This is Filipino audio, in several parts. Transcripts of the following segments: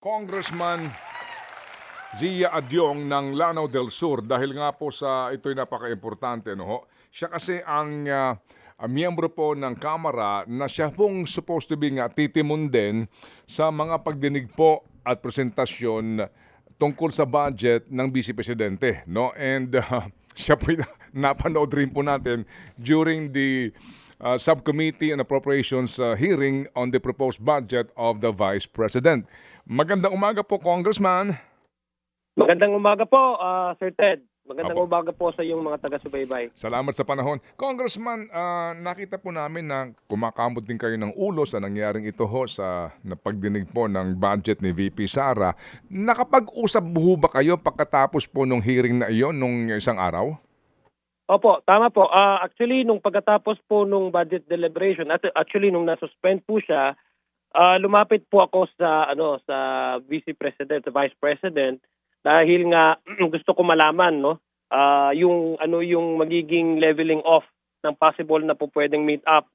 Congressman Zia Adyong ng Lanao del Sur dahil nga po sa ito'y napaka-importante no. Siya kasi ang ah, miyembro po ng Kamara na siya pong supposed to be nga titimon din sa mga pagdinig po at presentasyon tungkol sa budget ng Vice Presidente no and ah, siya po napanood rin po natin during the uh, Subcommittee on Appropriations uh, hearing on the proposed budget of the Vice President. Magandang umaga po, Congressman. Magandang umaga po, ah, Sir Ted. Magandang Apo. umaga po sa iyong mga taga-subaybay. Salamat sa panahon. Congressman, ah, nakita po namin na kumakamot din kayo ng ulo sa nangyaring ito ho sa napagdinig po ng budget ni VP Sara. Nakapag-usap ho ba kayo pagkatapos po nung hearing na iyon nung isang araw? Opo, tama po. Ah, actually, nung pagkatapos po nung budget deliberation, at actually nung nasuspend po siya, ah, lumapit po ako sa ano sa Vice President, sa Vice President dahil nga gusto ko malaman no ah, yung ano yung magiging leveling off ng possible na po pwedeng meet up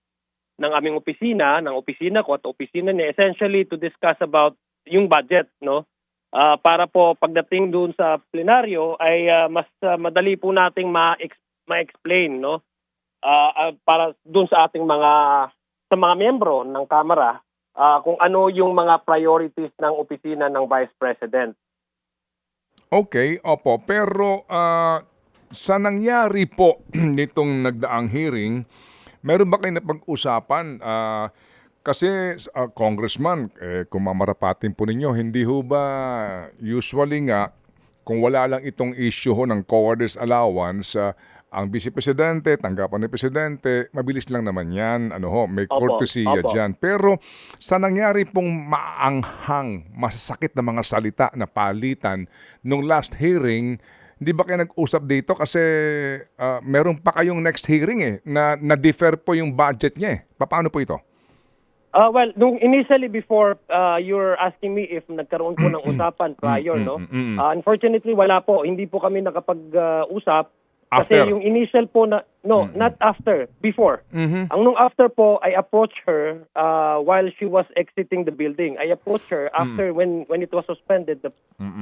ng aming opisina, ng opisina ko at opisina niya essentially to discuss about yung budget no. Ah, para po pagdating doon sa plenaryo ay ah, mas ah, madali po nating ma ma-explain no Ah, ah, para doon sa ating mga sa mga miyembro ng Kamara ah, kung ano yung mga priorities ng opisina ng Vice President. Okay, opo. Pero ah, sa nangyari po nitong nagdaang hearing, meron ba kayo napag-usapan? Ah, kasi ah, congressman, eh, kung mamarapatin po ninyo, hindi ho ba usually nga, kung wala lang itong issue ho ng cowardice allowance, ah, ang Vice Presidente, tanggapan ni Presidente, mabilis lang naman yan. Ano ho, may Opo, courtesy opo. dyan. Pero sa nangyari pong maanghang, masasakit na mga salita na palitan nung last hearing, hindi ba kayo nag-usap dito? Kasi ah, meron pa kayong next hearing eh, na na-defer po yung budget niya eh. Paano po ito? Ah, well, nung initially before ah, you're asking me if nagkaroon po ng usapan prior, no? Ah, unfortunately, wala po. Hindi po kami nakapag-usap. kasi After. yung initial po na, no, not after, before. Mhm. Ang nung after po, I approached her uh, while she was exiting the building. I approached her after when when it was suspended the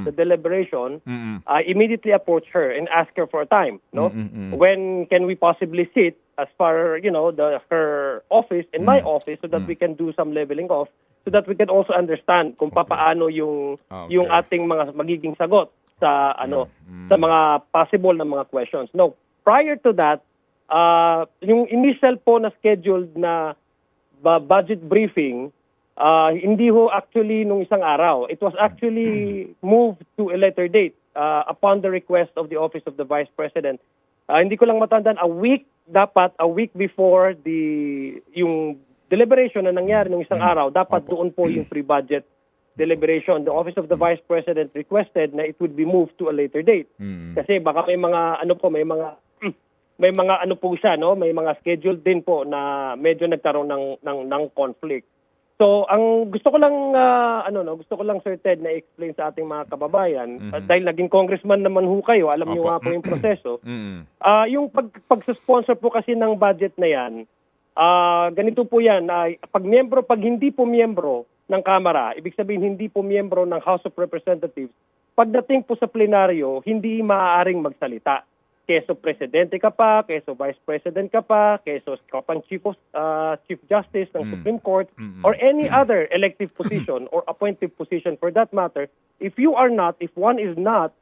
the deliberation. Mm-mm. I immediately approached her and asked her for a time. No, when can we possibly sit as far you know the her office and my office so that we can do some leveling off so that we can also understand kung papaano yung Okay. yung ating mga magiging sagot sa ano sa mga possible na mga questions. No, prior to that, uh, yung initial po na scheduled na budget briefing, uh, hindi ho actually nung isang araw. It was actually moved to a later date uh, upon the request of the Office of the Vice President. Uh, hindi ko lang matandaan, a week dapat, a week before the yung deliberation na nangyari nung isang araw, dapat doon po yung pre-budget deliberation. The Office of the Vice President requested na it would be moved to a later date. Kasi baka may mga ano po, may mga may mga ano po siya, no? May mga schedule din po na medyo nagkaroon ng ng, ng conflict. So, ang gusto ko lang ah, ano no, gusto ko lang Sir Ted na explain sa ating mga kababayan ah, dahil naging congressman naman ho kayo, alam niyo nga po yung proseso. Mm. Ah, yung pag pagsa-sponsor po kasi ng budget na 'yan, ah ganito po 'yan, ay pag miyembro, pag hindi po miyembro ng Kamara, ibig sabihin hindi po miyembro ng House of Representatives, pagdating po sa plenaryo, hindi maaaring magsalita. Keso presidente ka pa, keso vice president ka pa, keso ka pang chief, of, ah, chief justice ng Supreme Court, or any other elective position or appointive position for that matter, if you are not, if one is not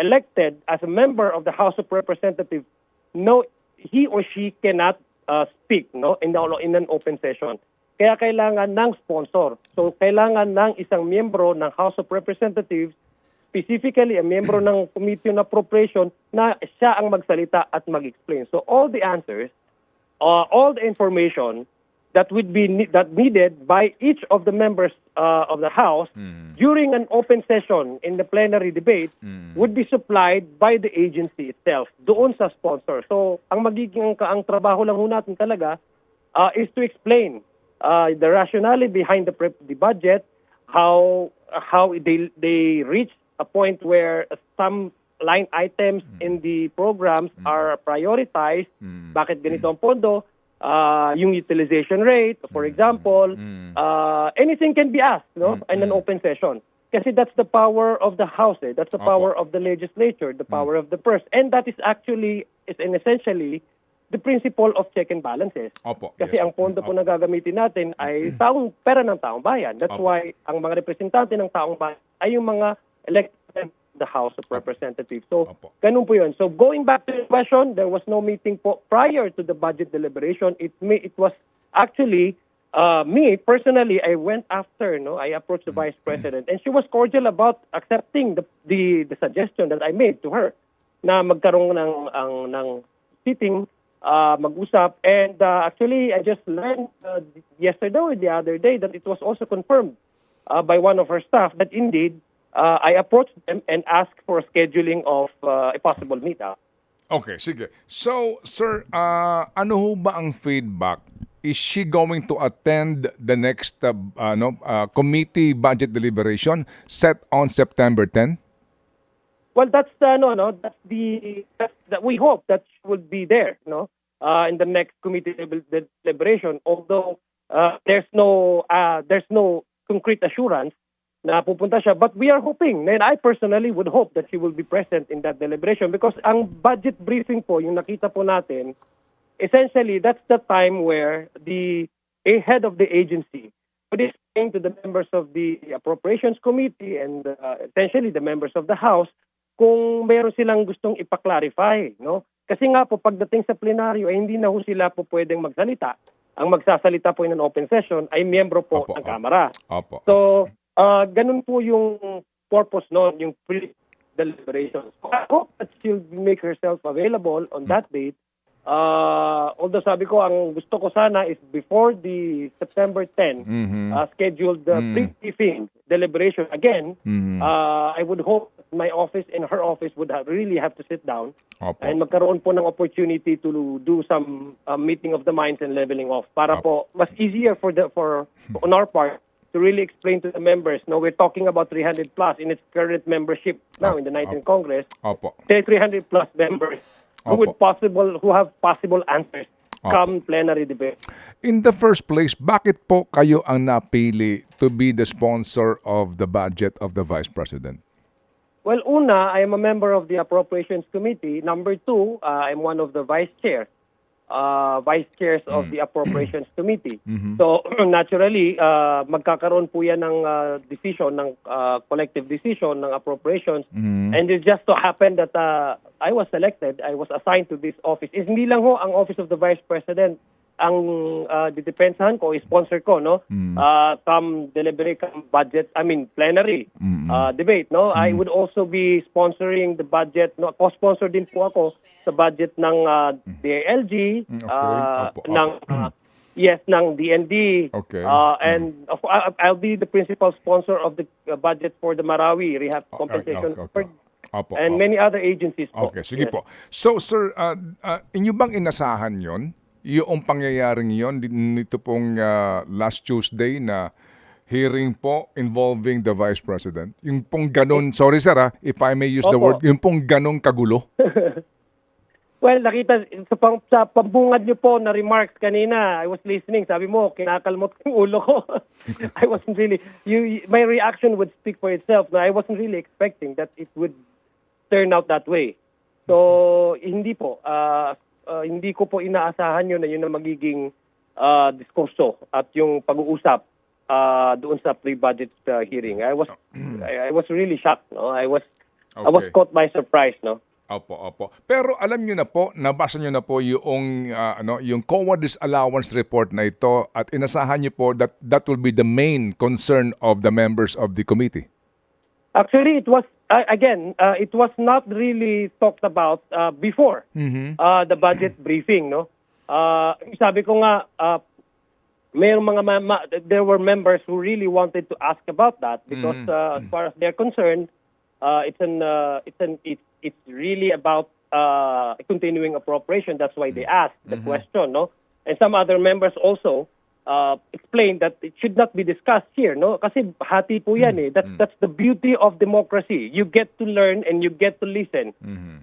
elected as a member of the House of Representatives, no, he or she cannot uh, speak no in, the, in an open session. Kaya kailangan ng sponsor. So kailangan ng isang miyembro ng House of Representatives, specifically a miyembro ng Committee on Appropriation, na siya ang magsalita at mag-explain. So all the answers, uh, all the information that would be ne- that needed by each of the members uh, of the House during an open session in the plenary debate would be supplied by the agency itself doon sa sponsor. So ang magiging ang, ang trabaho lang ho natin talaga uh, is to explain uh, the rationale behind the the budget, how how they they reach a point where some line items in the programs are prioritized. Bakit ganito ang pondo? Uh, yung utilization rate, for example, uh, anything can be asked no, in an open session. Kasi that's the power of the House, eh. That's the Opo. power of the legislature, the power of the purse. And that is actually, is essentially, the principle of check and balances. Opo. Kasi yes. ang pondo po na gagamitin natin ay taong pera ng taong bayan. That's Opo. why ang mga representante ng taong bayan ay yung mga elected the House of Representatives. So, Opo. ganun po yun. So, going back to the question, there was no meeting po prior to the budget deliberation. It, may, it was actually uh, me, personally, I went after, no? I approached the Vice President and she was cordial about accepting the, the, the suggestion that I made to her na magkaroon ng, ang, ng sitting uh, mag-usap. And uh, actually, I just learned uh, yesterday or the other day that it was also confirmed uh, by one of her staff that indeed uh, I approached them and asked for a scheduling of uh, a possible meetup. Okay, sige. So, sir, ah, ano ho ba ang feedback? Is she going to attend the next uh, ano, ah, committee budget deliberation set on September 10? Well, that's uh, no, no, that's the that's, that we hope that will be there, no, uh, in the next committee delib- deliberation. Although uh, there's no uh, there's no concrete assurance na pupunta siya, but we are hoping, and I personally would hope that she will be present in that deliberation because ang budget briefing po, yung nakita po natin, essentially that's the time where the a head of the agency would explain to the members of the appropriations committee and uh, essentially the members of the house kung meron silang gustong ipaklarify, no? Kasi nga po pagdating sa plenaryo ay hindi na ho sila po pwedeng magsalita. Ang magsasalita po in an open session ay miyembro po Opo, ng. Kamara. Opo. So, uh, ganun po yung purpose noon, yung pre-deliberation. So, I hope that she'll make herself available on that date. Uh, although sabi ko, ang gusto ko sana is before the September 10 Mhm. uh, scheduled uh, Mm. pre-briefing deliberation again, Mhm. uh, I would hope my office and her office would have, really have to sit down Opo. and magkaroon po ng opportunity to do some uh, meeting of the minds and leveling off para po mas easier for the for on our part to really explain to the members no we're talking about 300 plus in its current membership now in the 19th Congress Opo. say 300 plus members who would Opo. possible who have possible answers Opo. come plenary debate In the first place, bakit po kayo ang napili to be the sponsor of the budget of the Vice President? Well, una, I am a member of the Appropriations Committee. Number two, uh, I'm one of the vice chairs, uh, vice chairs of the Appropriations Committee. So, naturally, uh, magkakaroon po yan ng uh, decision, ng uh, collective decision ng appropriations. And it just so happened that uh, I was selected, I was assigned to this office. Is hindi lang ho ang Office of the Vice President ang uh, didepensahan ko, sponsor ko, no? Uh, come deliberate, come budget, I mean, plenary uh, debate, no? I would also be sponsoring the budget, no? Co-sponsor din po ako sa budget ng uh, DILG, Mm, okay. uh, ng, uh, yes, ng DND, Okay. uh, and of, I- I'll be the principal sponsor of the uh, budget for the Marawi Rehab Okay, Compensation okay, okay. Fund Opo, and opo. many other agencies po. Okay, sige Yes. po. So, sir, uh, uh, inyo bang inasahan yon? Yung pangyayaring yon nito pong uh, last Tuesday na hearing po involving the Vice President? Yung pong ganun, sorry sir ah, if I may use the Opo. word, yung pong ganong kagulo? Well, nakita sa, pang, sa pambungad niyo po na remarks kanina, I was listening. Sabi mo, kinakalmot yung ulo ko. I wasn't really, you, my reaction would speak for itself. No, I wasn't really expecting that it would turn out that way. So, hindi po. ah, ah, hindi ko po inaasahan yun na yun ang magiging ah, diskurso at yung pag-uusap ah, doon sa pre-budget ah, hearing. I was I, I was really shocked. No? I was I was Okay. caught by surprise. No? Opo, opo. Pero alam niyo na po, nabasa niyo na po yung ah, ano, yung COA disallowance report na ito at inasahan niyo po that that will be the main concern of the members of the committee. Actually, it was uh, again. Uh, it was not really talked about uh, before uh, the budget briefing. No, uh, sabi ko nga, uh, mayroong mga ma- ma- there were members who really wanted to ask about that because uh, as far as they're concerned, uh, it's an uh, it's an it's it's really about uh, continuing appropriation. That's why they asked the question. No, and some other members also uh, explained that it should not be discussed here, no? Kasi hati po yan eh. That's, that's the beauty of democracy. You get to learn and you get to listen.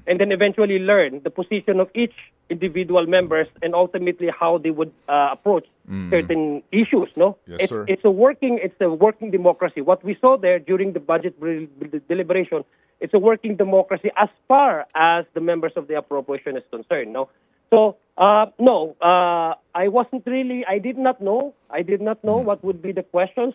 And then eventually learn the position of each individual members and ultimately how they would uh, approach certain issues, no? Yes, it's, sir. it's a working it's a working democracy. What we saw there during the budget deliberation, it's a working democracy as far as the members of the appropriation is concerned, no? So, uh, no, uh, I wasn't really, I did not know, I did not know what would be the questions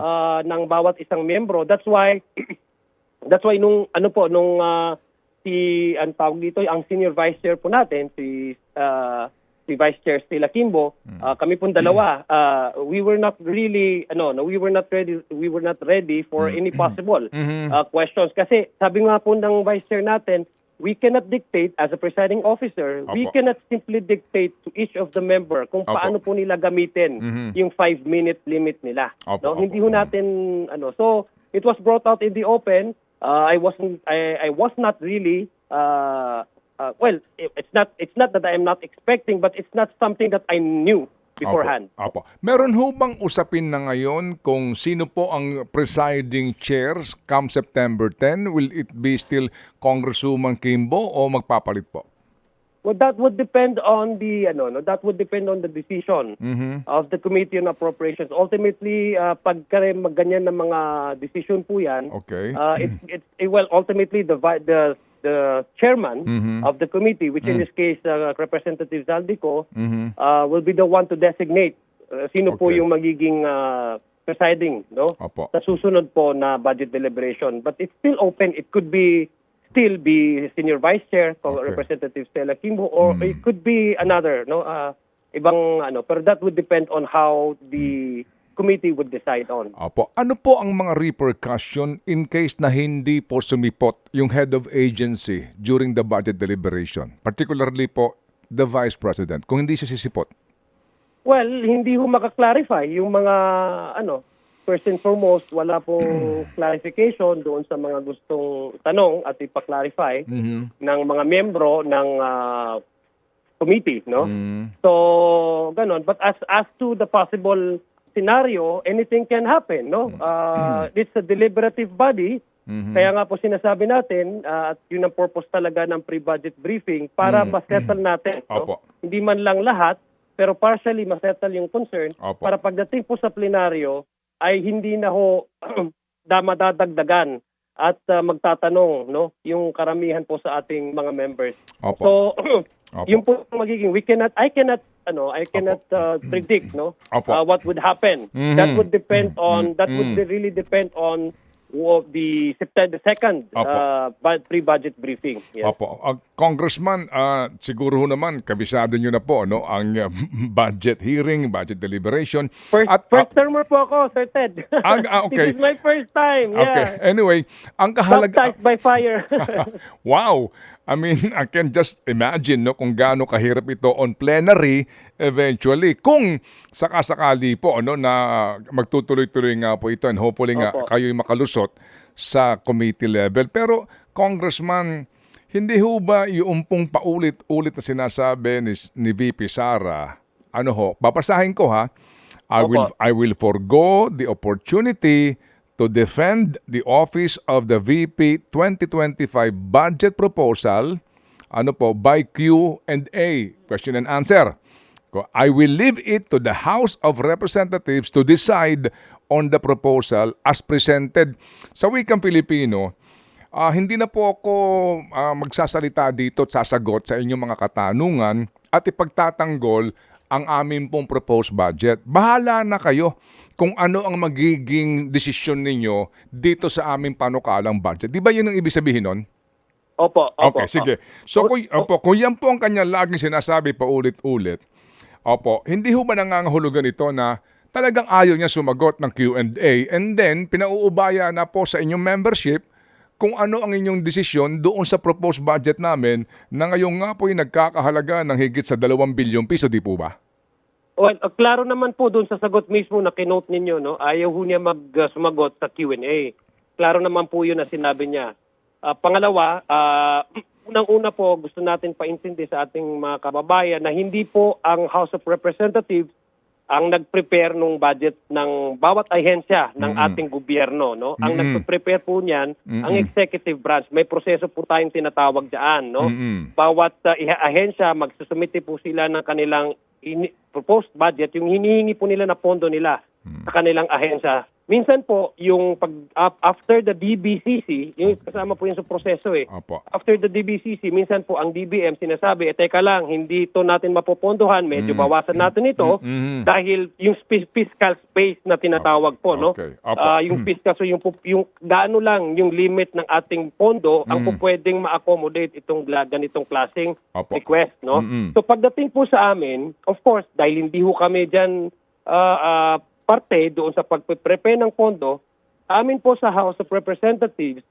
uh, ng bawat isang membro. That's why, that's why nung, ano po, nung uh, si, ang tawag dito, ang senior vice chair po natin, si, uh, si Vice Chair Stella Kimbo, uh, kami pong dalawa, uh, we were not really, ano, no, we were not ready, we were not ready for any possible uh, questions. Kasi sabi nga po ng Vice Chair natin, we cannot dictate as a presiding officer, we Opo. cannot simply dictate to each of the member kung Opo. paano po nila gamitin yung five-minute limit nila. Opo, no? opo. Hindi ho natin, ano, so it was brought out in the open. Uh, I wasn't, I, I was not really, uh, uh, well, it- it's not, it's not that I am not expecting, but it's not something that I knew beforehand. Opo. Opo. Meron ho bang usapin na ngayon kung sino po ang presiding chairs come September 10? Will it be still Congresswoman Kimbo o magpapalit po? Well, that would depend on the ano, no, that would depend on the decision of the Committee on Appropriations. Ultimately, uh, pagka rin magganyan ng mga decision po 'yan, Okay. uh, it, it, it- well, ultimately the the the chairman of the committee, which in this case uh, Representative Zaldico, uh, will be the one to designate uh, sino po Okay. yung magiging uh, presiding, no? Opo. Sa susunod po na budget deliberation. But it's still open. It could be still be senior vice chair, Okay. Representative Stella Kimbo, or it could be another, no? Uh, ibang ano, pero that would depend on how the committee would decide on. Opo. Ano po ang mga repercussion in case na hindi po sumipot yung head of agency during the budget deliberation? Particularly po the Vice President, kung hindi siya sisipot. Well, hindi ho makaklarify yung mga ano, first and foremost, wala pong clarification doon sa mga gustong tanong at ipa-clarify ng mga membro ng ah, committee, no? So, ganon. But as as to the possible scenario, anything can happen, no? Uh, it's a deliberative body. Kaya nga po sinasabi natin, ah, at yun ang purpose talaga ng pre-budget briefing para ma-settle natin. Opo. No? Hindi man lang lahat, pero partially ma-settle yung concern Opo. para pagdating po sa plenaryo ay hindi na ho damadadagdagan at ah, magtatanong no yung karamihan po sa ating mga members. Opo. So Opo. yung po magiging we cannot I cannot ano I cannot uh, predict no Opo. uh, what would happen. Mhm. That would depend on that would Mhm. really depend on wo- the September the second Opo. uh, bud- pre-budget briefing. Yes. Opo. Ah, Congressman, ah, siguro ho naman, kabisado nyo na po no, ang ah, budget hearing, budget deliberation. First, At, first termer po ako, Sir Ted. Ah, ah, okay. This is my first time. Okay. Yeah. Anyway, ang kahalaga... Baptized by fire. wow! I mean, I can just imagine no, kung gaano kahirap ito on plenary eventually. Kung sakasakali po ano, na magtutuloy-tuloy nga po ito and hopefully nga Opo. kayo'y makalusot sa committee level. Pero, Congressman, hindi ho ba yung pong paulit-ulit na sinasabi ni, ni VP Sara, ano ho, babasahin ko ha, I Opo. will I will forgo the opportunity to defend the office of the VP 2025 budget proposal ano po by Q and A question and answer. I will leave it to the House of Representatives to decide on the proposal as presented sa wikang Filipino. Ah, hindi na po ako ah, magsasalita dito at sasagot sa inyong mga katanungan at ipagtatanggol ang aming pong proposed budget. Bahala na kayo kung ano ang magiging desisyon ninyo dito sa aming panukalang budget. Di ba yun ang ibig sabihin nun? opo, opo. Okay, sige. So, kung, opo, kung yan po ang kanyang laging sinasabi pa ulit-ulit, opo, hindi ho ba nangangahulugan ito na talagang ayaw niya sumagot ng Q&A and then pinauubaya na po sa inyong membership kung ano ang inyong desisyon doon sa proposed budget namin na ngayon nga po yung nagkakahalaga ng higit sa 2 bilyong piso, di po ba? Well, uh, klaro naman po doon sa sagot mismo na kinote ninyo, no? Ayaw ho niya mag uh, sumagot sa Q&A. Klaro naman po 'yun na sinabi niya. Ah, pangalawa, ah, unang-una po gusto natin paintindi sa ating mga kababayan na hindi po ang House of Representatives ang nag-prepare nung budget ng bawat ahensya ng Mm-mm. ating gobyerno, no? Ang Mm-mm. nagpe-prepare po niyan ang Mm-mm. executive branch. May proseso po tayong tinatawag diyan, no? Mm-mm. Bawat uh, iha- ahensya magsusumite po sila ng kanilang ini- proposed budget, yung hinihingi po nila na pondo nila Mm. sa kanilang ahensya. Minsan po, yung pag af- after the DBCC, yung kasama po yun sa proseso eh. Opo. After the DBCC, minsan po ang DBM sinasabi, eh teka lang, hindi ito natin mapopondohan, medyo Mm. bawasan natin ito Mm. dahil yung fiscal space na tinatawag po, no? Okay. Ah, yung fiscal, so yung, yung gaano lang yung limit ng ating pondo ang Mm. po pwedeng ma-accommodate itong ganitong klaseng Opo. request, no? Mm-mm. So pagdating po sa amin, of course, dahil hindi ho kami dyan ah, ah, parte doon sa pagpe-prepare ng pondo, amin po sa House of Representatives,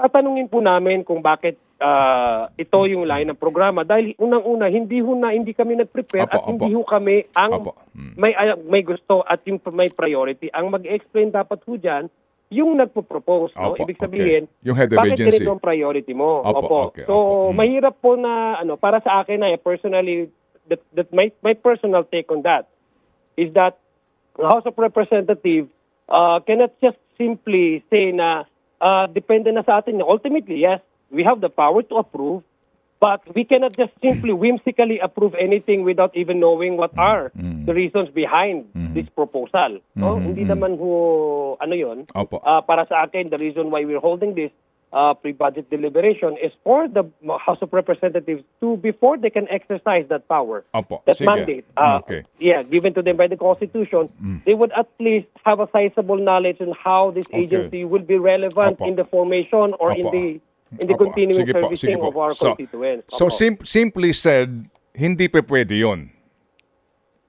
tatanungin po namin kung bakit ah, ito yung line ng programa. Dahil unang-una, hindi ho na, hindi kami nag-prepare Opo, at hindi opo. ho kami ang Opo. Mm. may ah, may gusto at yung may priority. Ang mag-explain dapat ho dyan, yung nagpo-propose. No? Opo, Ibig okay. sabihin, Yung head of bakit agency. ganito ang priority mo? Opo, Opo. okay, so, opo. Mm. mahirap po na, ano, para sa akin na, personally, that, that my, my personal take on that is that the House of Representatives uh, cannot just simply say na uh, depende na sa atin. Ultimately, yes, we have the power to approve, but we cannot just simply whimsically approve anything without even knowing what are Mm. the reasons behind Mhm. this proposal. No? Mhm, Hindi naman ho, ano yon. Uh, para sa akin, the reason why we're holding this uh, pre-budget deliberation is for the House of Representatives to, before they can exercise that power, Opo. that Sige. mandate, uh, okay. yeah, given to them by the Constitution, they would at least have a sizable knowledge on how this Okay. agency will be relevant Opo. in the formation or in Opo. the in the Opo. continuing Sige po, servicing po. of our So- constituents. So, Opo. sim- simply said, hindi pa pwede yun.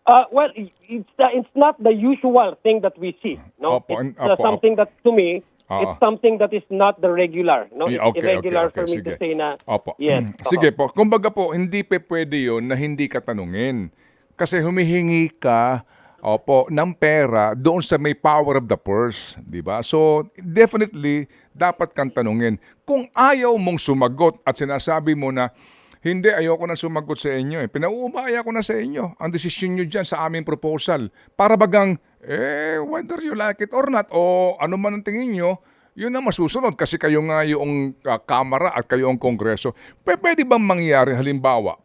Uh, well, it's uh, it's not the usual thing that we see. No, Opo, it's opo, uh, something that to me, Oo. it's something that is not the regular. No, it's okay, irregular okay, okay, for me sige. to say na. Opo. Yes. Sige po. Kumbaga po, hindi pa pwede yun na hindi ka tanungin. Kasi humihingi ka opo, ng pera doon sa may power of the purse. di ba? So, definitely, dapat kang tanungin. Kung ayaw mong sumagot at sinasabi mo na, hindi, ayoko na sumagot sa inyo. Eh. Pinauubaya ko na sa inyo ang desisyon nyo dyan sa aming proposal. Para bagang, eh, whether you like it or not, o ano man ang tingin nyo, yun ang masusunod kasi kayo nga yung uh, kamara at kayo ang kongreso. P- pwede bang mangyari halimbawa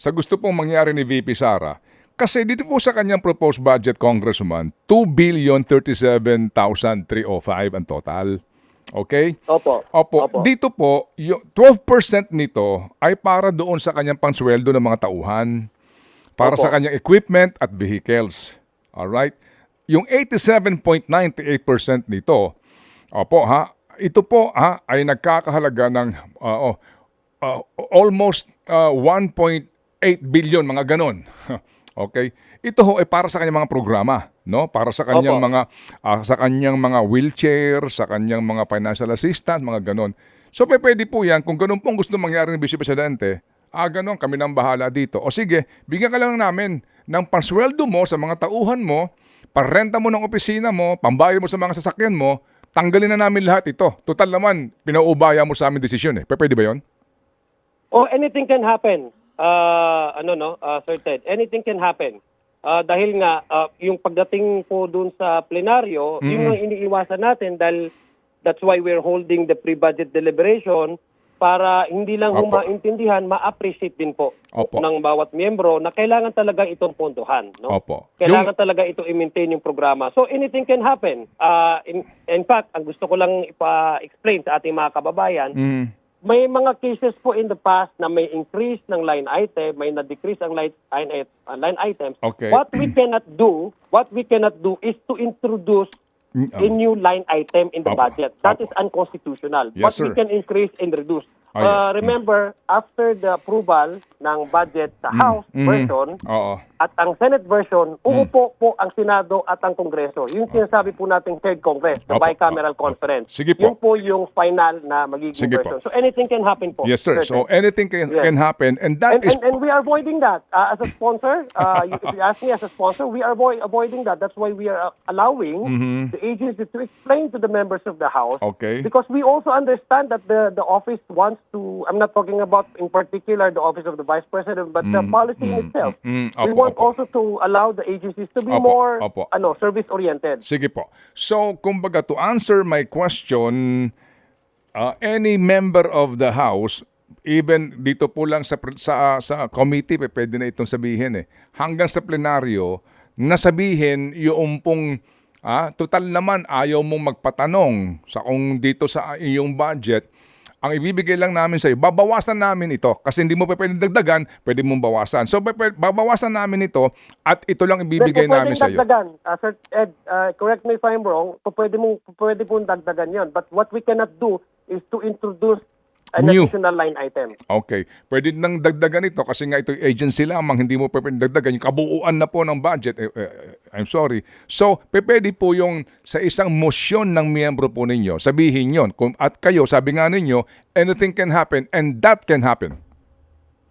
sa gusto pong mangyari ni VP Sara? Kasi dito po sa kanyang proposed budget, Congressman, 2 billion 37,305 ang total. Okay? Opo. Opo, Opo. dito po, yung 12% nito ay para doon sa kanyang pansweldo ng mga tauhan. Para Opo. sa kanyang equipment at vehicles. Alright? Yung 87.98% nito, opo ha, ito po ha, ay nagkakahalaga ng uh, uh, almost uh, 1.8 billion, mga ganon. okay? Ito ho ay para sa kanyang mga programa, no? Para sa kanyang Opo. mga ah, sa kanyang mga wheelchair, sa kanyang mga financial assistance, mga ganon. So pe- pwede po 'yan kung ganun pong gusto mangyari ng Vice Presidente. Ah, ganon, kami nang bahala dito. O sige, bigyan ka lang namin ng pansweldo mo sa mga tauhan mo, parenta mo ng opisina mo, pambayad mo sa mga sasakyan mo, tanggalin na namin lahat ito. Total naman, pinaubaya mo sa amin desisyon eh. Pe- Pwede ba 'yon? Oh, anything can happen. Uh, ano no, uh, Sir Ted, anything can happen. Uh, dahil nga uh, yung pagdating po dun sa plenaryo, yun ang iniiwasan natin dahil that's why we're holding the pre-budget deliberation para hindi lang Opo. humaintindihan, ma-appreciate din po Opo. ng bawat miyembro na kailangan talaga itong pondohan. No? Opo. Kailangan Yung- talaga ito i-maintain yung programa. So anything can happen. Uh, in, in fact, ang gusto ko lang ipa-explain sa ating mga kababayan, Mm. May mga cases po in the past na may increase ng line item, may na-decrease ang line, line, uh, line items. Okay. What we cannot do, what we cannot do is to introduce Mm, a new line item in the Opo. budget. That Opo. is unconstitutional. Yes, But we sir. can increase and reduce. Oh, yeah. Uh, remember, after the approval ng budget sa House Mhm. version, Oo. At ang Senate version, uupo po ang Senado at ang Kongreso. Yung sinasabi po nating third Congress, the Opo. bicameral Opo. conference. Sige po. Yun po yung final na magiging Sige po. version. So anything can happen po. Yes, sir. So anything can, Yes. can happen and that and, is and, and we are avoiding that. Uh, as a sponsor, uh, you, if you ask me as a sponsor, we are avoid, avoiding that. That's why we are uh, allowing the agency to explain to the members of the House. Mm-hmm. Okay. Because we also understand that the, the office wants to, I'm not talking about in particular the office of the Vice President, but the policy in itself. mm, we opo, want want Opo. also to allow the agencies to be Opo, more opo. ano service-oriented. Sige po. So, kumbaga, to answer my question, uh, any member of the House, even dito po lang sa, sa, sa committee, pwede na itong sabihin eh, hanggang sa plenaryo, nasabihin yung pong, ah, total naman, ayaw mong magpatanong sa kung dito sa iyong budget, ang ibibigay lang namin sa iyo, babawasan namin ito kasi hindi mo pa pwedeng dagdagan, pwede mong bawasan. So, babawasan namin ito at ito lang ibibigay Pwede namin sa iyo. dagdagan. Uh, Sir Ed, uh, correct me if I'm wrong, pwede mong pwede pong dagdagan 'yon. But what we cannot do is to introduce an New. additional line item. Okay. Pwede nang dagdagan ito kasi nga ito agency lamang, hindi mo pwede dagdagan. Yung kabuuan na po ng budget, eh, eh, I'm sorry. So, pwede po yung sa isang motion ng miyembro po ninyo, sabihin yon. Kung, at kayo, sabi nga ninyo, anything can happen and that can happen.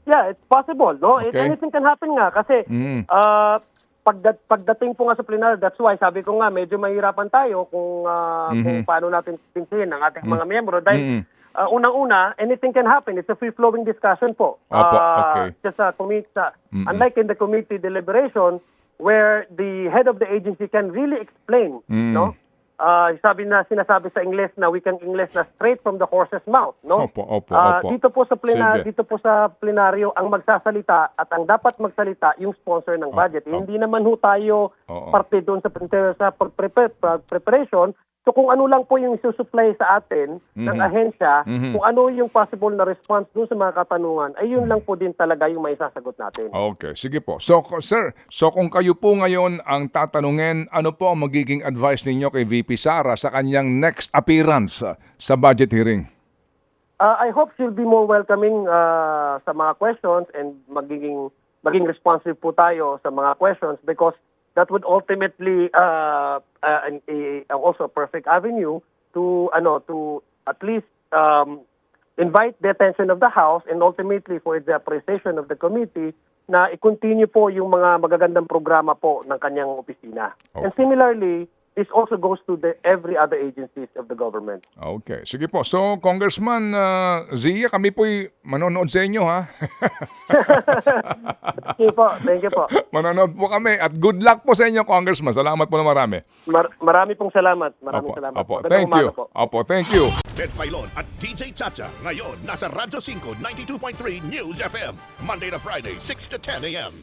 Yeah, it's possible, no? It- Okay. Anything can happen nga kasi Mm. uh, pagdat pagdating po nga sa plenary, that's why sabi ko nga medyo mahirapan tayo kung uh, kung paano natin pinsihin ang ating mga miyembro dahil Mhm. Uh, unang-una, anything can happen. It's a free-flowing discussion po. Opo, Uh, okay. Just sa committee, sa, unlike in the committee deliberation where the head of the agency can really explain, Mm. no? Uh, sabi na sinasabi sa English na we can English na straight from the horse's mouth, no? Opo, opo, Ah, opo. Dito po sa plenar, Sige. dito po sa plenaryo ang magsasalita at ang dapat magsalita yung sponsor ng budget. oh. Hindi naman ho tayo Oo. parte doon sa sa pre- pre- preparation. So kung ano lang po yung isusupply sa atin ng ahensya, Mhm. kung ano yung possible na response doon sa mga katanungan, ay yun lang po din talaga yung may sasagot natin. Okay, sige po. So, sir, so kung kayo po ngayon ang tatanungin, ano po ang magiging advice ninyo kay VP Sara sa kanyang next appearance uh, sa budget hearing? Uh, I hope she'll be more welcoming uh, sa mga questions and magiging maging responsive po tayo sa mga questions because that would ultimately uh, uh, an- a- also a perfect avenue to ano to at least um, invite the attention of the House and ultimately for the appreciation of the committee na i-continue po yung mga magagandang programa po ng kanyang opisina. And similarly, this also goes to the every other agencies of the government. Okay, sige po. So, Congressman uh, Zia, kami po'y manonood sa inyo, ha? You po. Thank you po. manonood po kami. At good luck po sa inyo, Congressman. Salamat po na marami. Mar- marami pong salamat. Maraming Opo, salamat. opo. Magandang Thank you. po. Opo, thank you. Ted Filon at DJ Chacha. Ngayon, nasa Radyo 5, 92.3 News FM. Monday to Friday, 6 to 10 a.m.